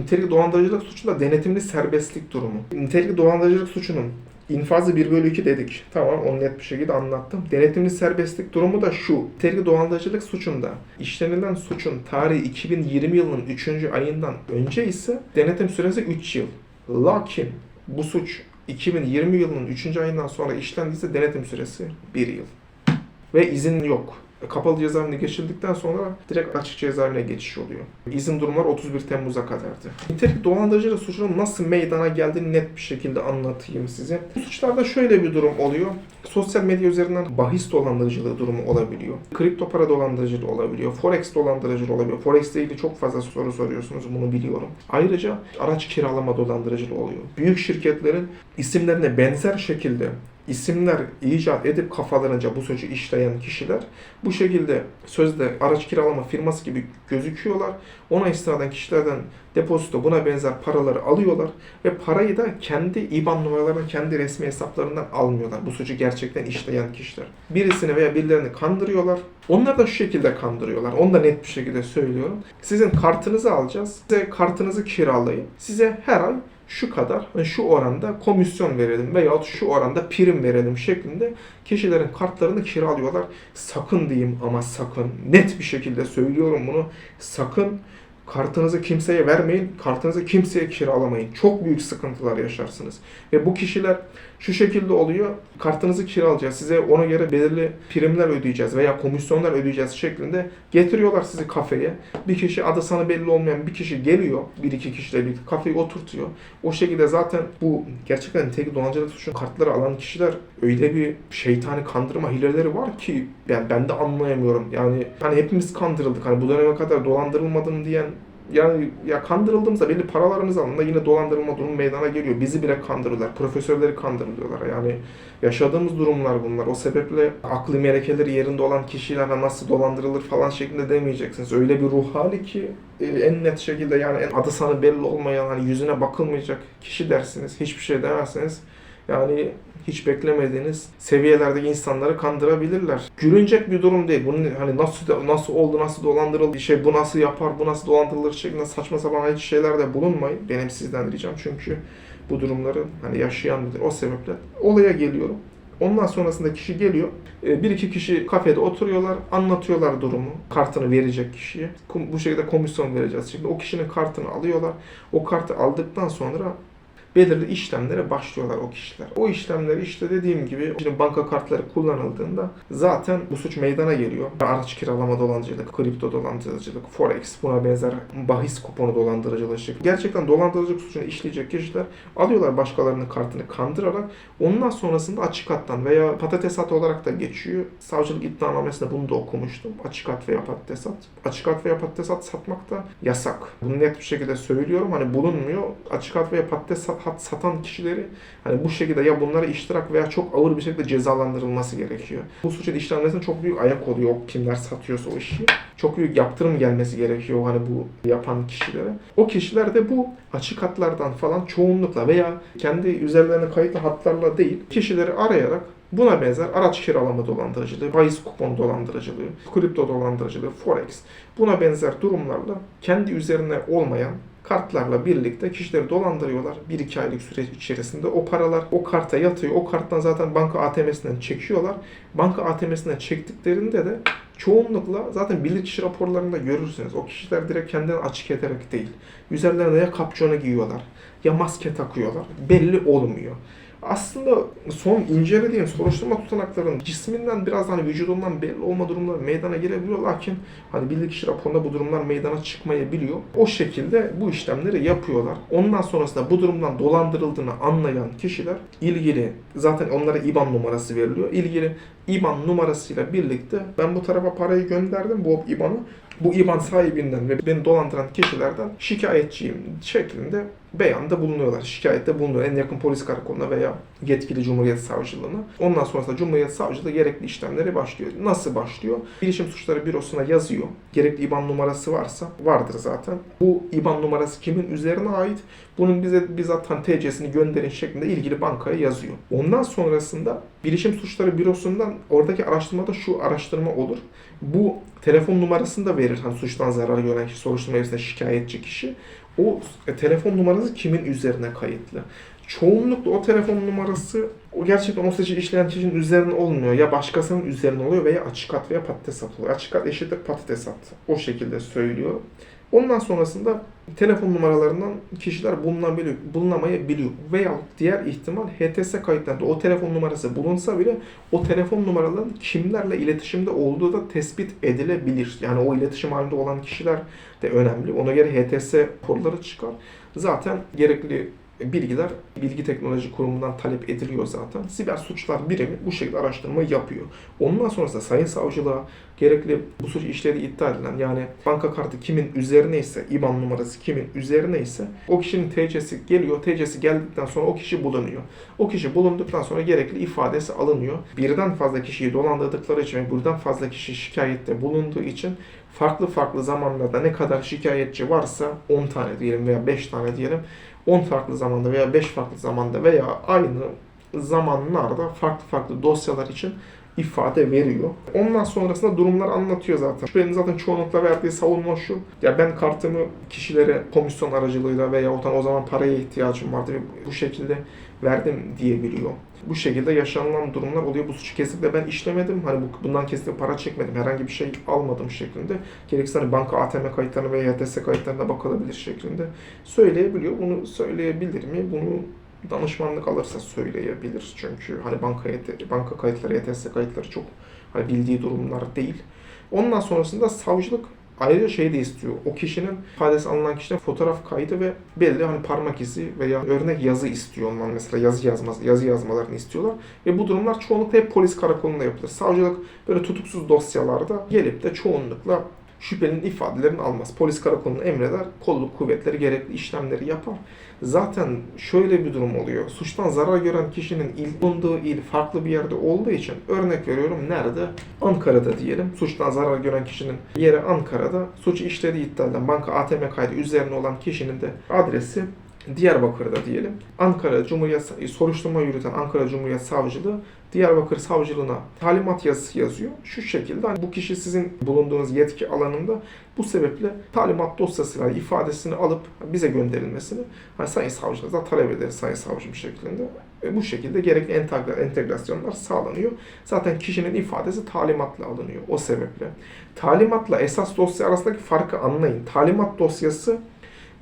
Nitelikli dolandırıcılık suçunda denetimli serbestlik durumu. Nitelikli dolandırıcılık suçunun infazı 1 bölü 2 dedik. Tamam onu net bir şekilde anlattım. Denetimli serbestlik durumu da şu. Nitelikli dolandırıcılık suçunda işlenilen suçun tarihi 2020 yılının 3. ayından önce ise denetim süresi 3 yıl. Lakin bu suç 2020 yılının 3. ayından sonra işlendiyse denetim süresi 1 yıl. Ve izin yok. Kapalı cezaevine geçildikten sonra direkt açık cezaevine geçiş oluyor. İzin durumları 31 Temmuz'a kadardı. Nitelik dolandırıcılık suçunun nasıl meydana geldiğini net bir şekilde anlatayım size. Bu suçlarda şöyle bir durum oluyor. Sosyal medya üzerinden bahis dolandırıcılığı durumu olabiliyor. Kripto para dolandırıcılığı olabiliyor. Forex dolandırıcılığı olabiliyor. Forex ile ilgili çok fazla soru soruyorsunuz bunu biliyorum. Ayrıca araç kiralama dolandırıcılığı oluyor. Büyük şirketlerin isimlerine benzer şekilde isimler icat edip kafalarınca bu suçu işleyen kişiler bu şekilde sözde araç kiralama firması gibi gözüküyorlar. Ona istinaden kişilerden depozito buna benzer paraları alıyorlar ve parayı da kendi IBAN numaralarından, kendi resmi hesaplarından almıyorlar. Bu suçu gerçekten işleyen kişiler. Birisini veya birilerini kandırıyorlar. Onlar da şu şekilde kandırıyorlar. Onu da net bir şekilde söylüyorum. Sizin kartınızı alacağız. Size kartınızı kiralayın. Size her ay şu kadar, hani şu oranda komisyon verelim veyahut şu oranda prim verelim şeklinde kişilerin kartlarını kiralıyorlar. Sakın diyeyim ama sakın net bir şekilde söylüyorum bunu. Sakın kartınızı kimseye vermeyin, kartınızı kimseye kiralamayın. Çok büyük sıkıntılar yaşarsınız. Ve bu kişiler şu şekilde oluyor. Kartınızı kiralayacağız. Size ona göre belirli primler ödeyeceğiz veya komisyonlar ödeyeceğiz şeklinde getiriyorlar sizi kafeye. Bir kişi adı sana belli olmayan bir kişi geliyor. Bir iki kişiyle birlikte kafeyi oturtuyor. O şekilde zaten bu gerçekten nitelikli dolandırıcılık suçun kartları alan kişiler öyle bir şeytani kandırma hileleri var ki yani ben de anlayamıyorum. Yani hani hepimiz kandırıldık. Hani bu döneme kadar dolandırılmadım diyen yani ya kandırıldığımızda belli paralarımızı alında yine dolandırılma durumu meydana geliyor. Bizi bile kandırıyorlar. Profesörleri kandırılıyorlar. Yani yaşadığımız durumlar bunlar. O sebeple aklı melekeleri yerinde olan kişilerle nasıl dolandırılır falan şeklinde demeyeceksiniz. Öyle bir ruh hali ki e, en net şekilde yani en adı sana belli olmayan hani yüzüne bakılmayacak kişi dersiniz. Hiçbir şey demezsiniz. Yani hiç beklemediğiniz seviyelerdeki insanları kandırabilirler. Gülünecek bir durum değil. Bunun hani nasıl nasıl oldu, nasıl dolandırıldı, şey bu nasıl yapar, bu nasıl dolandırılır şeklinde saçma sapan hiç şeylerde bulunmayın. Benim sizden ricam çünkü bu durumları hani yaşayan bilir. O sebeple olaya geliyorum. Ondan sonrasında kişi geliyor. E, Bir iki kişi kafede oturuyorlar, anlatıyorlar durumu. Kartını verecek kişiye. Bu şekilde komisyon vereceğiz. Şimdi o kişinin kartını alıyorlar. O kartı aldıktan sonra belirli işlemlere başlıyorlar o kişiler. O işlemler işte dediğim gibi şimdi banka kartları kullanıldığında zaten bu suç meydana geliyor. Araç kiralama dolandırıcılık, kripto dolandırıcılık, forex buna benzer bahis kuponu dolandırıcılığı şeklinde. Gerçekten dolandırıcılık suçunu işleyecek kişiler alıyorlar başkalarının kartını kandırarak ondan sonrasında açık hattan veya patates hat olarak da geçiyor. Savcılık iddianamesinde bunu da okumuştum. Açık hat veya patates hat. Açık hat veya patates hat satmak da yasak. Bunu net bir şekilde söylüyorum. Hani bulunmuyor. Açık hat veya patates hat satan kişileri hani bu şekilde ya bunlara iştirak veya çok ağır bir şekilde cezalandırılması gerekiyor. Bu suçun işlenmesine çok büyük ayak oluyor kimler satıyorsa o işi. Çok büyük yaptırım gelmesi gerekiyor hani bu yapan kişilere. O kişiler de bu açık hatlardan falan çoğunlukla veya kendi üzerlerine kayıtlı hatlarla değil kişileri arayarak Buna benzer araç kiralama dolandırıcılığı, bahis kupon dolandırıcılığı, kripto dolandırıcılığı, forex buna benzer durumlarla kendi üzerine olmayan kartlarla birlikte kişileri dolandırıyorlar. 1-2 aylık süre içerisinde o paralar o karta yatıyor. O karttan zaten banka ATM'sinden çekiyorlar. Banka ATM'sinden çektiklerinde de çoğunlukla zaten bilirkişi raporlarında görürsünüz. O kişiler direkt kendilerini açık ederek değil. Üzerlerine ya kapşonu giyiyorlar ya maske takıyorlar. Belli olmuyor. Aslında son incelediğim soruşturma tutanaklarının cisminden biraz hani vücudundan belli olma durumları meydana gelebiliyor. Lakin hani bilirkişi raporunda bu durumlar meydana çıkmayabiliyor. O şekilde bu işlemleri yapıyorlar. Ondan sonrasında bu durumdan dolandırıldığını anlayan kişiler ilgili zaten onlara IBAN numarası veriliyor. İlgili IBAN numarasıyla birlikte ben bu tarafa parayı gönderdim bu IBAN'ı. Bu IBAN sahibinden ve beni dolandıran kişilerden şikayetçiyim şeklinde beyanda bulunuyorlar. Şikayette bulunuyor en yakın polis karakoluna veya yetkili Cumhuriyet Savcılığına. Ondan sonrasında Cumhuriyet Savcılığı gerekli işlemleri başlıyor. Nasıl başlıyor? Bilişim Suçları Bürosu'na yazıyor. Gerekli IBAN numarası varsa vardır zaten. Bu IBAN numarası kimin üzerine ait? Bunun bize bizzat hani TC'sini gönderin şeklinde ilgili bankaya yazıyor. Ondan sonrasında Bilişim Suçları Bürosu'ndan oradaki araştırmada şu araştırma olur. Bu telefon numarasını da verir hani suçtan zarar gören kişi, soruşturma evresinde şikayetçi kişi. o e, telefon numarası kimin üzerine kayıtlı? Çoğunlukla o telefon numarası o gerçekten o seçi işleyen kişinin üzerine olmuyor. Ya başkasının üzerine oluyor veya açık hat veya patates hat oluyor. Açık hat eşittir patates hat. O şekilde söylüyor. Ondan sonrasında telefon numaralarından kişiler bulunabiliyor, bulunamayabiliyor. Veya diğer ihtimal HTS kayıtlarında o telefon numarası bulunsa bile o telefon numaralarının kimlerle iletişimde olduğu da tespit edilebilir. Yani o iletişim halinde olan kişiler de önemli. Ona göre HTS raporları çıkar. Zaten gerekli bilgiler Bilgi Teknoloji Kurumu'ndan talep ediliyor zaten. Siber Suçlar Birimi bu şekilde araştırma yapıyor. Ondan sonrasında Sayın Savcılığa gerekli bu suç işlediği iddia edilen yani banka kartı kimin üzerine ise, IBAN numarası kimin üzerine ise o kişinin TC'si geliyor. TC'si geldikten sonra o kişi bulunuyor. O kişi bulunduktan sonra gerekli ifadesi alınıyor. Birden fazla kişiyi dolandırdıkları için ve birden fazla kişi şikayette bulunduğu için farklı farklı zamanlarda ne kadar şikayetçi varsa 10 tane diyelim veya 5 tane diyelim 10 farklı zamanda veya 5 farklı zamanda veya aynı zamanlarda farklı farklı dosyalar için ifade veriyor. Ondan sonrasında durumlar anlatıyor zaten. Benim zaten çoğunlukla verdiği savunma şu. Ya ben kartımı kişilere komisyon aracılığıyla veya o zaman paraya ihtiyacım vardı bu şekilde verdim diyebiliyor. Bu şekilde yaşanılan durumlar oluyor. Bu suçu kesinlikle ben işlemedim. Hani bu- bundan kesinlikle para çekmedim. Herhangi bir şey almadım şeklinde. Gerekirse hani banka ATM kayıtlarına veya YTS kayıtlarına bakılabilir şeklinde söyleyebiliyor. Bunu söyleyebilir mi? Bunu danışmanlık alırsa söyleyebilir. Çünkü hani banka banka kayıtları, YTS kayıtları çok hani bildiği durumlar değil. Ondan sonrasında savcılık ayrıca şey de istiyor. O kişinin ifadesi alınan kişinin fotoğraf kaydı ve belli hani parmak izi veya örnek yazı istiyor onlar mesela yazı yazması, yazı yazmalarını istiyorlar. Ve bu durumlar çoğunlukla hep polis karakolunda yapılır. Savcılık böyle tutuksuz dosyalarda gelip de çoğunlukla şüphelinin ifadelerini almaz. Polis karakolunu emreder, kolluk kuvvetleri gerekli işlemleri yapar. Zaten şöyle bir durum oluyor. Suçtan zarar gören kişinin il bulunduğu il farklı bir yerde olduğu için örnek veriyorum nerede? Ankara'da diyelim. Suçtan zarar gören kişinin yeri Ankara'da. Suçu işlediği iddia edilen banka ATM kaydı üzerine olan kişinin de adresi Diyarbakır'da diyelim. Ankara Cumhuriyet soruşturma yürüten Ankara Cumhuriyet Savcılığı Diyarbakır Savcılığına talimat yazısı yazıyor. Şu şekilde hani bu kişi sizin bulunduğunuz yetki alanında bu sebeple talimat dosyasıyla ifadesini alıp bize gönderilmesini hani Sayın Savcılığınıza talep ederiz Sayın Savcım şeklinde. E bu şekilde gerekli entegra- entegrasyonlar sağlanıyor. Zaten kişinin ifadesi talimatla alınıyor o sebeple. Talimatla esas dosya arasındaki farkı anlayın. Talimat dosyası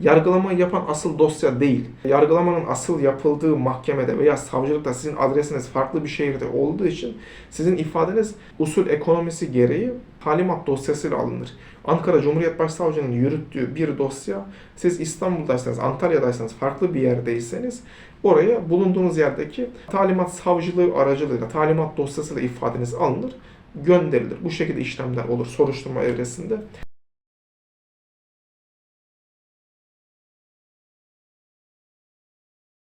yargılamayı yapan asıl dosya değil. Yargılamanın asıl yapıldığı mahkemede veya savcılıkta sizin adresiniz farklı bir şehirde olduğu için sizin ifadeniz usul ekonomisi gereği talimat dosyasıyla alınır. Ankara Cumhuriyet Başsavcılığı'nın yürüttüğü bir dosya, siz İstanbul'daysanız, Antalya'daysanız, farklı bir yerdeyseniz oraya bulunduğunuz yerdeki talimat savcılığı aracılığıyla, talimat dosyasıyla ifadeniz alınır, gönderilir. Bu şekilde işlemler olur soruşturma evresinde.